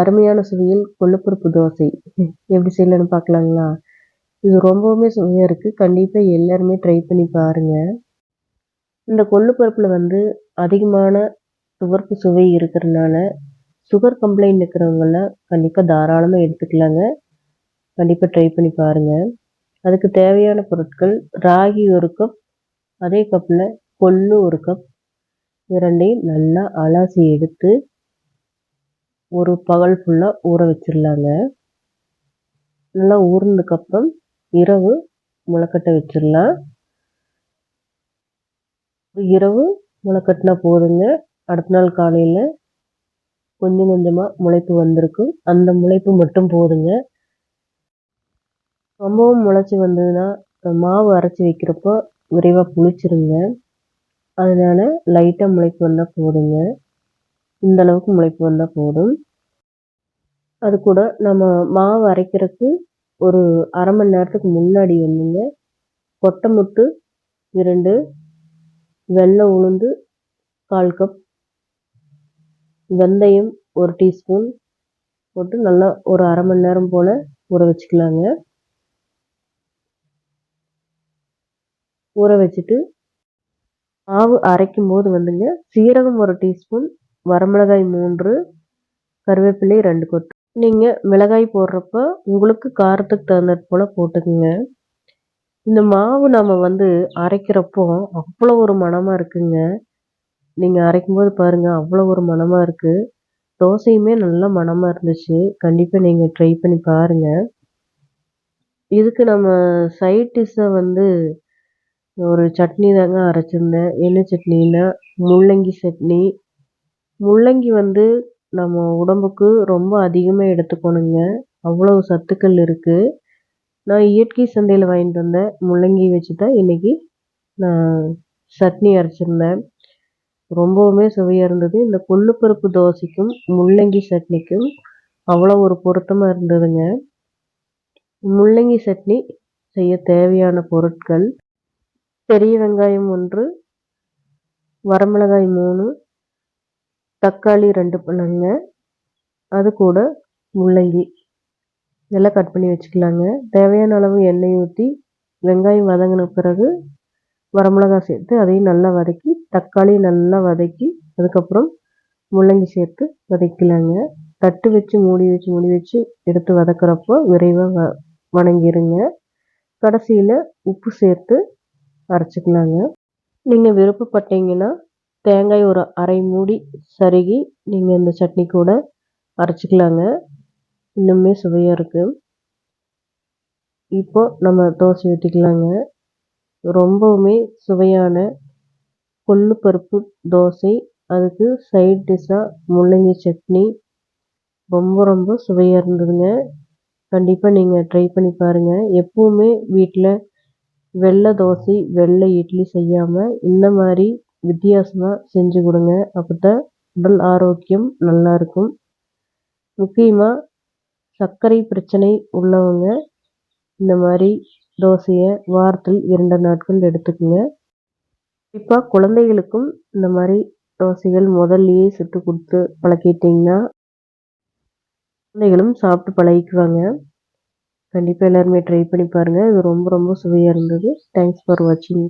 அருமையான சுவையில் கொள்ளுப்பருப்பு தோசை. எப்படி செய்யலன்னு பார்க்கலாங்களா? இது ரொம்பவுமே சுவையாக இருக்குது கண்டிப்பாக எல்லாருமே ட்ரை பண்ணி பாருங்கள் இந்த கொள்ளுப்பருப்பில் வந்து அதிகமான சுகர்ப்பு சுவை இருக்கிறதுனால சுகர் கம்ப்ளைண்ட் இருக்கிறவங்களாம் கண்டிப்பாக தாராளமாக எடுத்துக்கலாங்க. கண்டிப்பாக ட்ரை பண்ணி பாருங்கள் அதுக்கு தேவையான பொருட்கள் ராகி ஒரு கப் அதே கப்பில் கொள்ளு ஒரு கப் இரண்டையும் நல்லா அலாசி எடுத்து ஒரு பகல் ஃபுல்லாக ஊற வச்சிடலாங்க. நல்லா ஊறினதுக்கப்புறம் இரவு முளைக்கட்ட வச்சிடலாம். இரவு முளைக்கட்டினா போதுங்க. அடுத்த நாள் காலையில் கொஞ்சம் கொஞ்சமாக முளைப்பு வந்திருக்கும். அந்த முளைப்பு மட்டும் போதுங்க. ரொம்பவும் முளைச்சி வந்ததுன்னா மாவு அரைச்சி வைக்கிறப்போ விரைவாக புளிச்சிருங்க. அதனால லைட்டாக முளைப்பு வந்தால் போதுங்க. இந்த அளவுக்கு முளைப்பு வந்தால் போதும். அது கூட நம்ம மாவு அரைக்கிறதுக்கு ஒரு அரை மணி நேரத்துக்கு முன்னாடி வந்துங்க கொட்டை முட்டு இரண்டு வெள்ளை உளுந்து கால் கப் வெந்தயம் ஒரு டீஸ்பூன் போட்டு நல்லா ஒரு அரை மணி நேரம் போல் ஊற வச்சுக்கலாங்க. ஊற வச்சுட்டு மாவு அரைக்கும் போது வந்துங்க சீரகம் ஒரு டீஸ்பூன் வரமிளகாய் மூன்று கருவேப்பிலை ரெண்டு கொத்து. நீங்கள் மிளகாய் போடுறப்ப உங்களுக்கு காரத்துக்கு தகுந்தது போல் போட்டுக்குங்க. இந்த மாவு நம்ம வந்து அரைக்கிறப்போ அவ்வளோ ஒரு மணமாக இருக்குங்க. நீங்கள் அரைக்கும்போது பாருங்கள் அவ்வளோ ஒரு மணமாக இருக்குது தோசையுமே நல்ல மணமாக இருந்துச்சு. கண்டிப்பாக நீங்கள் ட்ரை பண்ணி பாருங்கள் இதுக்கு நம்ம சைட் டிஷ்ஷை வந்து ஒரு சட்னி தாங்க அரைச்சிருந்தேன். என்ன சட்னின்னா முள்ளங்கி சட்னி முள்ளங்கி வந்து நம்ம உடம்புக்கு ரொம்ப அதிகமாக எடுத்துக்கணுங்க. அவ்வளோ சத்துக்கள் இருக்குது நான் இயற்கை சந்தையில் வாங்கிட்டு வந்தேன் முள்ளங்கி வச்சு தான் இன்றைக்கி நான் சட்னி அரைச்சிருந்தேன். ரொம்பவுமே சுவையாக இருந்தது. இந்த கொள்ளுப்பருப்பு தோசைக்கும் முள்ளங்கி சட்னிக்கும் அவ்வளோ ஒரு பொருத்தமாக இருந்ததுங்க. முள்ளங்கி சட்னி செய்ய தேவையான பொருட்கள். பெரிய வெங்காயம் ஒன்று வரமிளகாய் மூணு தக்காளி ரெண்டு பழங்க அது கூட முள்ளங்கி. இதெல்லாம் கட் பண்ணி வச்சுக்கலாங்க. தேவையான அளவு எண்ணெய் ஊற்றி வெங்காயம் வதங்கின பிறகு வரமிளகாய் சேர்த்து அதையும் நல்லா வதக்கி தக்காளி நல்லா வதக்கி அதுக்கப்புறம் முள்ளங்கி சேர்த்து வதக்கலாங்க. தட்டு வச்சு மூடி வச்சு மூடி வச்சு எடுத்து வதக்குறப்போ விரைவாக வ வணங்கிடுங்க கடைசியில் உப்பு சேர்த்து அரைச்சிக்கலாங்க. நீங்கள் விருப்பப்பட்டீங்கன்னா தேங்காய் ஒரு அரை மூடி சருகி நீங்கள் இந்த சட்னி கூட அரைச்சிக்கலாங்க. இன்னுமே சுவையாக இருக்குது இப்போ நம்ம தோசை ஊற்றிக்கலாங்க ரொம்பவுமே சுவையான கொள்ளு பருப்பு தோசை. அதுக்கு சைட் டிஷ்ஷாக முள்ளங்கி சட்னி. ரொம்ப ரொம்ப சுவையாக இருந்ததுங்க. கண்டிப்பாக நீங்கள் ட்ரை பண்ணி பாருங்கள் எப்போவுமே வீட்டில் வெள்ளை தோசை வெள்ளை இட்லி செய்யாமல் இந்த மாதிரி வித்தியாசமாக செஞ்சு கொடுங்க. அப்போ தான் உடல் ஆரோக்கியம் நல்லா இருக்கும். முக்கியமாக சர்க்கரை பிரச்சனை உள்ளவங்க இந்த மாதிரி தோசையை வாரத்தில் இரண்டு நாட்கள் எடுத்துக்கோங்க. இப்போ குழந்தைகளுக்கும் இந்த மாதிரி தோசைகள் முதல்லையே சுட்டு கொடுத்து பழக்கிட்டிங்கன்னா குழந்தைகளும் சாப்பிட்டு பழகிக்குவாங்க. கண்டிப்பாக எல்லாருமே ட்ரை பண்ணி பாருங்கள் இது ரொம்ப ரொம்ப சுவையாக இருந்தது. தேங்க்ஸ் ஃபார் வாட்சிங்